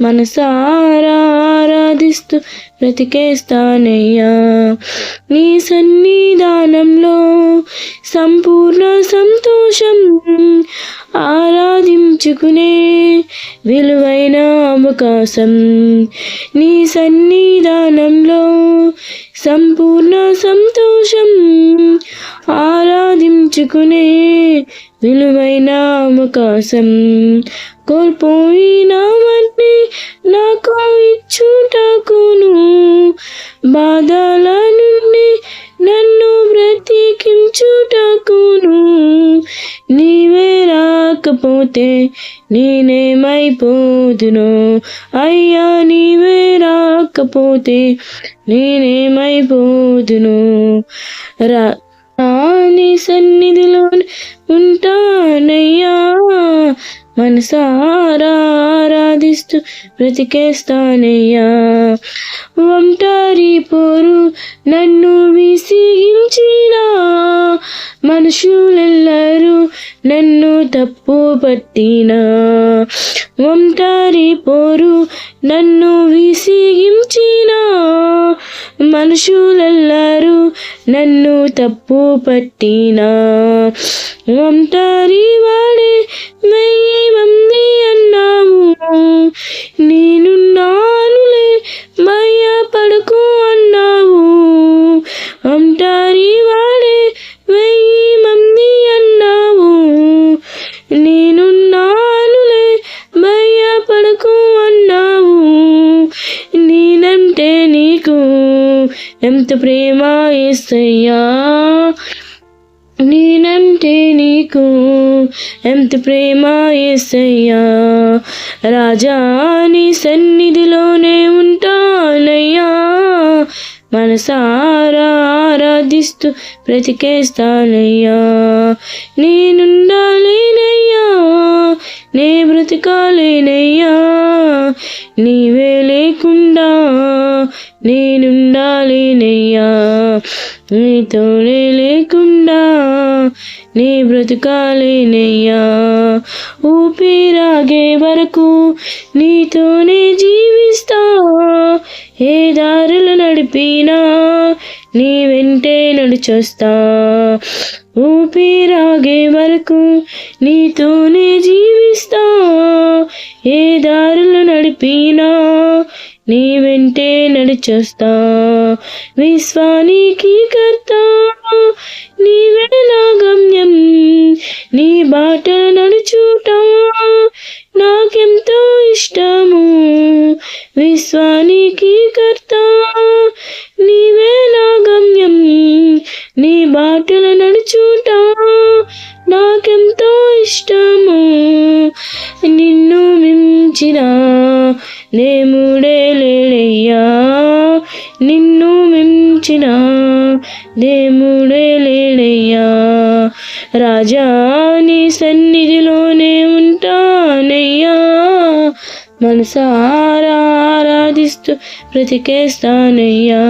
మనసారాధిస్తూ బ్రతికేస్తానయ్యా. నీ సన్నిధానంలో సంపూర్ణ సంతోషం ఆరాధించుకునే విలువైన అవకాశం. నీ సన్నిధానంలో సంపూర్ణ సంతోషం ఆరాధించుకునే విలువైన అవకాశం. కోల్పోయినామని రాకపోతే నేనేమైపోదును? అయ్యా నీవే రాకపోతే నేనేమైపోదును? రా నీ సన్నిధిలో ఉంటానయ్యా. మనసారా ఆరాధిస్తూ బ్రతికేస్తానయ్యా. ఒంటారి పోరు నన్ను విసిగించినా మనుషులెల్లరూ నన్ను తప్పు పట్టిన. ఒంటారి పోరు నన్ను విసిగించిన. మనుషులెల్లరూ నన్ను తప్పు పట్టిన. ఒంటారి వాడే వెయ్యి మంది అన్నావు. నేను ఎంత ప్రేమ ఇస్తయ్యా నేనంటే నీకు ఎంత ప్రేమ ఏసయ్యా? రాజా నీ సన్నిధిలోనే ఉంటానయ్యా. మనసారా ఆరాధిస్తూ బ్రతికేస్తానయ్యా. నేనుండాలేనయ్యా నే బ్రతకాలేనయ్యా. నీవే లేకుండా నేనుండాలినయ్యా నీ తోడే లేకుండా నీ బ్రతకాలేనయ్యా ఊపిరాగే వరకు నీతోనే జీవిస్తా. ఏ దారులు నడిపినా నీ వెంటే నడిచొస్తా. ఊపిరాగే వరకు నీతోనే జీవిస్తా. ఏ దారులు నడిపినా నీ వెంటే నడిచొస్తా. విశ్వానికి కర్త నీవే నా గమ్యం నీ బాట నడుచుట. నాకెంతో ఇష్టము విశ్వానికి కర్త నిన్ను మించిన దేవుడే లేడయ్యా. రాజా నీ సన్నిధిలోనే ఉంటానయ్యా. మనసారా ఆరాధిస్తూ బ్రతికేస్తానయ్యా.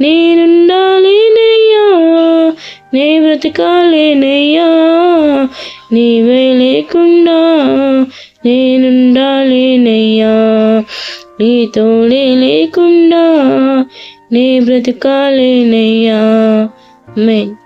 నేనుండాలేనయ్యా నే బ్రతకాలేనయ్యా. నీవే లేకుండా నేనుండాలేనయ్యా. నీ తోడే లేకుండా నీ బ్రతకాలేనయ్యా. మెయిన్